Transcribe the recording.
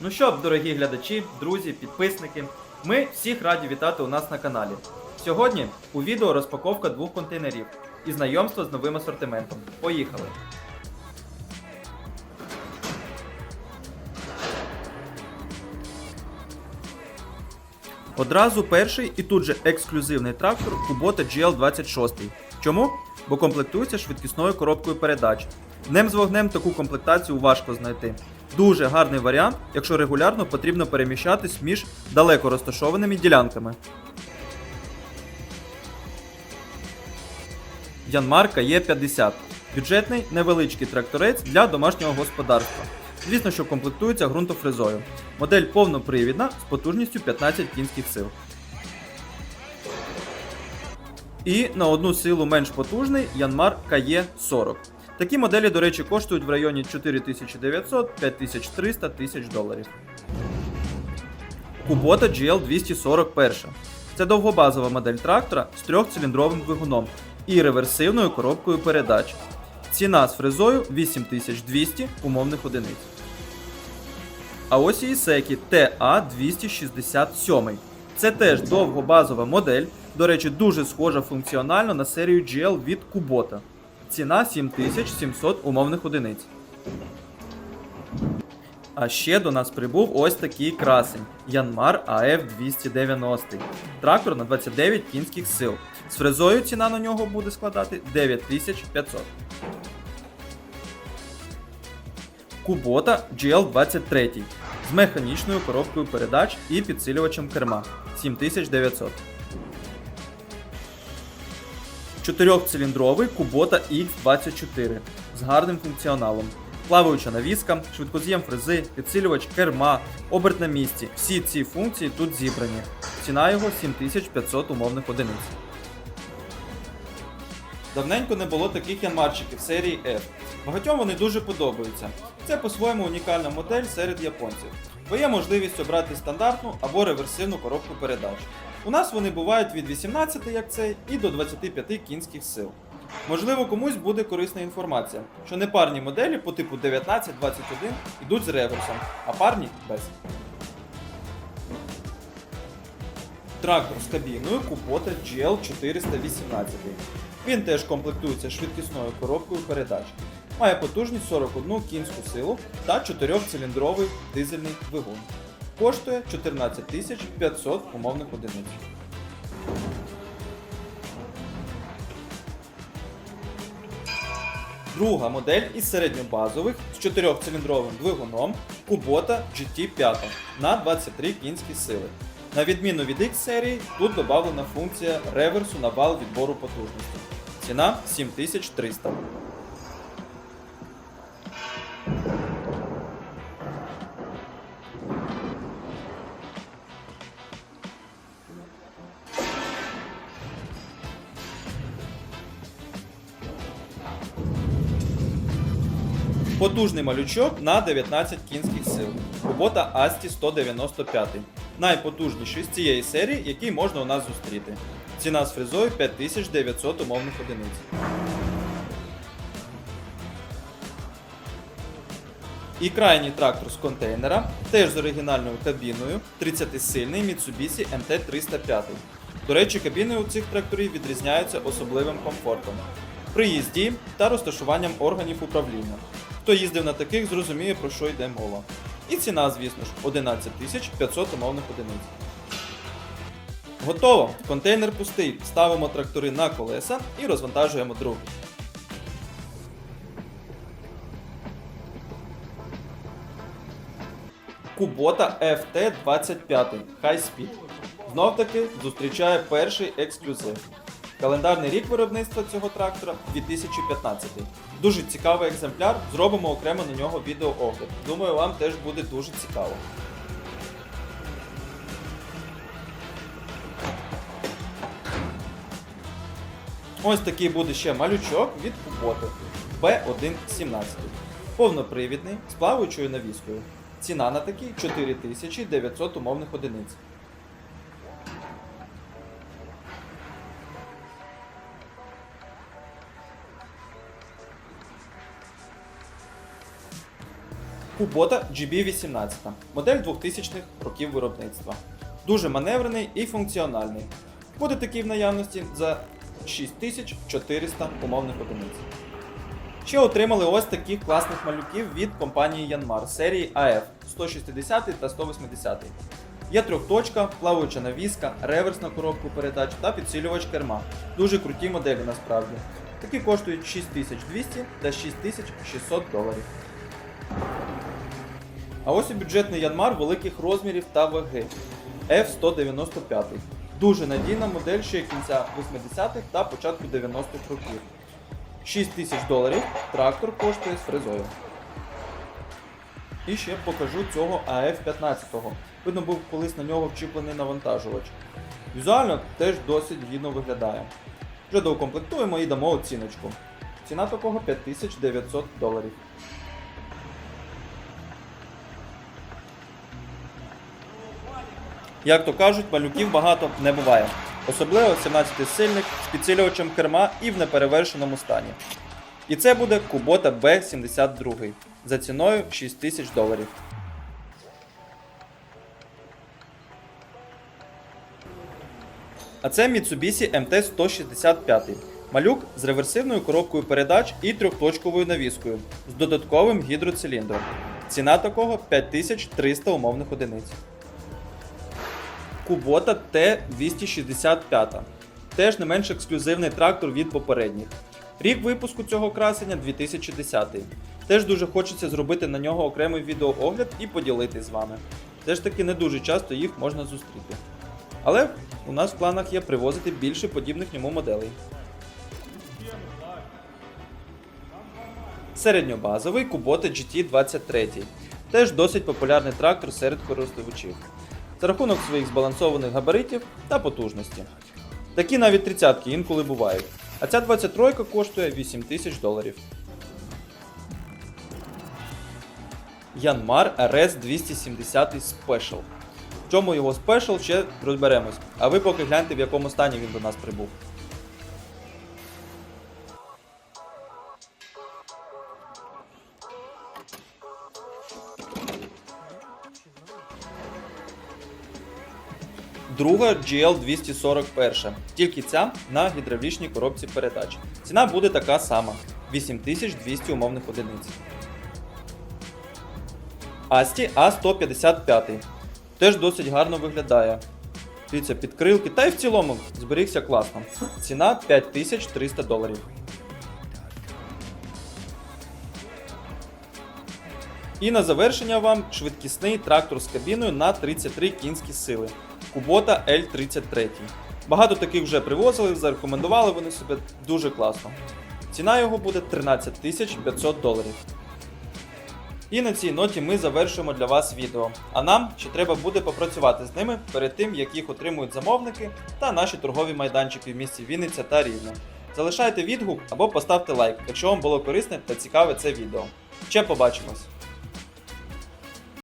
Ну що, дорогі глядачі, друзі, підписники, ми всіх раді вітати у нас на каналі. Сьогодні у відео розпаковка двох контейнерів і знайомство з новим асортиментом. Поїхали! Одразу перший і тут же ексклюзивний трактор Kubota GL26. Чому? Бо комплектується швидкісною коробкою передач. Днем з вогнем таку комплектацію важко знайти. Дуже гарний варіант, якщо регулярно потрібно переміщатись між далеко розташованими ділянками. Янмарка Є50. Бюджетний невеличкий тракторець для домашнього господарства. Звісно, що комплектується ґрунтофрезою. Модель повнопривідна з потужністю 15 кінських сил. І на одну силу менш потужний Янмар КЕ40. Такі моделі, до речі, коштують в районі 4900, 5300 тисяч доларів. Kubota GL241. Це довгобазова модель трактора з трьохциліндровим двигуном і реверсивною коробкою передач. Ціна з фрезою 8200 умовних одиниць. А ось і Ісекі TA267. Це теж довгобазова модель, до речі, дуже схожа функціонально на серію GL від Kubota. Ціна 7700 умовних одиниць. А ще до нас прибув ось такий красень Янмар АФ 290. Трактор на 29 кінських сил. З фрезою ціна на нього буде складати 9500. Kubota GL23 з механічною коробкою передач і підсилювачем керма 7900. Чотирьохциліндровий Kubota X24 з гарним функціоналом. Плаваюча навіска, швидкоз'єм фрези, підсилювач керма, оберт на місці. Всі ці функції тут зібрані. Ціна його 7500 умовних одиниць. Давненько не було таких янмарчиків серії F. Багатьом вони дуже подобаються. Це по-своєму унікальна модель серед японців, бо є можливість обрати стандартну або реверсивну коробку передач. У нас вони бувають від 18, як цей, і до 25 кінських сил. Можливо, комусь буде корисна інформація, що непарні моделі по типу 19-21 йдуть з реверсом, а парні без. Трактор з кабіною Kubota GL418. Він теж комплектується швидкісною коробкою передач. Має потужність 41 кінську силу та 4-циліндровий дизельний двигун. Коштує 14 500 умовних одиниць. Друга модель із середньобазових з 4-циліндровим двигуном Kubota GT5 на 23 кінські сили. На відміну від X серії, тут додана функція реверсу на вал відбору потужності. Ціна 7300. Потужний малючок на 19 кінських сил. Робота Асті 195. Найпотужніший з цієї серії, який можна у нас зустріти. Ціна з фрезою 5900 умовних одиниць. І крайній трактор з контейнера, теж з оригінальною кабіною, 30-сильний Mitsubishi MT305. До речі, кабіни у цих тракторів відрізняються особливим комфортом, приїзді та розташуванням органів управління. Хто їздив на таких, зрозуміє про що йде мова. І ціна, звісно ж, 11 500 умовних одиниць. Готово! Контейнер пустий. Ставимо трактори на колеса і розвантажуємо другий. Kubota FT25 High Speed. Знов таки зустрічає перший ексклюзив. Календарний рік виробництва цього трактора 2015. Дуже цікавий екземпляр, зробимо окремо на нього відеоогляд. Думаю, вам теж буде дуже цікаво. Ось такий буде ще малючок від Kubota B117. Повнопривідний з плаваючою навіскою. Ціна на такий 4900 умовних одиниць. Kubota GB18, модель 2000-х років виробництва. Дуже маневрений і функціональний. Буде такий в наявності за 6400 умовних одиниць. Ще отримали ось таких класних малюків від компанії Yanmar серії AF 160 та 180. Є трьохточка, плаваюча навіска, реверс на коробку передач та підсилювач керма. Дуже круті моделі насправді. Такі коштують 6200 та 6600 доларів. А ось і бюджетний Янмар великих розмірів та ваги F195. Дуже надійна модель ще кінця 80-х та початку 90-х років. 6 тисяч доларів трактор коштує з фрезою. І ще покажу цього АФ-15. Видно був колись на нього вчіплений навантажувач. Візуально теж досить гідно виглядає. Вже доукомплектуємо і дамо оціночку. Ціна такого 5900 доларів. Як то кажуть, малюків багато не буває. Особливо 17 сильник з підсилювачем керма і в неперевершеному стані. І це буде Kubota B72 за ціною 6000 доларів. А це Mitsubishi MT-165. Малюк з реверсивною коробкою передач і трьохточковою навіскою з додатковим гідроциліндром. Ціна такого 5300 умовних одиниць. Kubota T265. Теж не менш ексклюзивний трактор від попередніх. Рік випуску цього красення 2010. Теж дуже хочеться зробити на нього окремий відеоогляд і поділитись з вами. Все ж таки не дуже часто їх можна зустріти. Але у нас в планах є привозити більше подібних йому моделей. Середньобазовий Kubota GT23. Теж досить популярний трактор серед користувачів. За рахунок своїх збалансованих габаритів та потужності. Такі навіть тридцятки інколи бувають. А ця 23 коштує 8 тисяч доларів. Янмар RS 270 Special. В чому його спешл ще розберемось. А ви поки гляньте в якому стані він до нас прибув. Друга GL241. Тільки ця на гідравлічній коробці передач. Ціна буде така сама 8200 умовних одиниць. Асті А155. Теж досить гарно виглядає. Дивіться, підкрилки, та й в цілому зберігся класно. Ціна 5300 доларів. І на завершення вам швидкісний трактор з кабіною на 33 кінські сили. Kubota L33. Багато таких вже привозили, зарекомендували вони себе дуже класно. Ціна його буде 13 500 доларів. І на цій ноті ми завершуємо для вас відео. А нам ще треба буде попрацювати з ними перед тим, як їх отримують замовники та наші торгові майданчики в місті Вінниця та Рівне. Залишайте відгук або поставте лайк, якщо вам було корисне та цікаве це відео. Ще побачимось!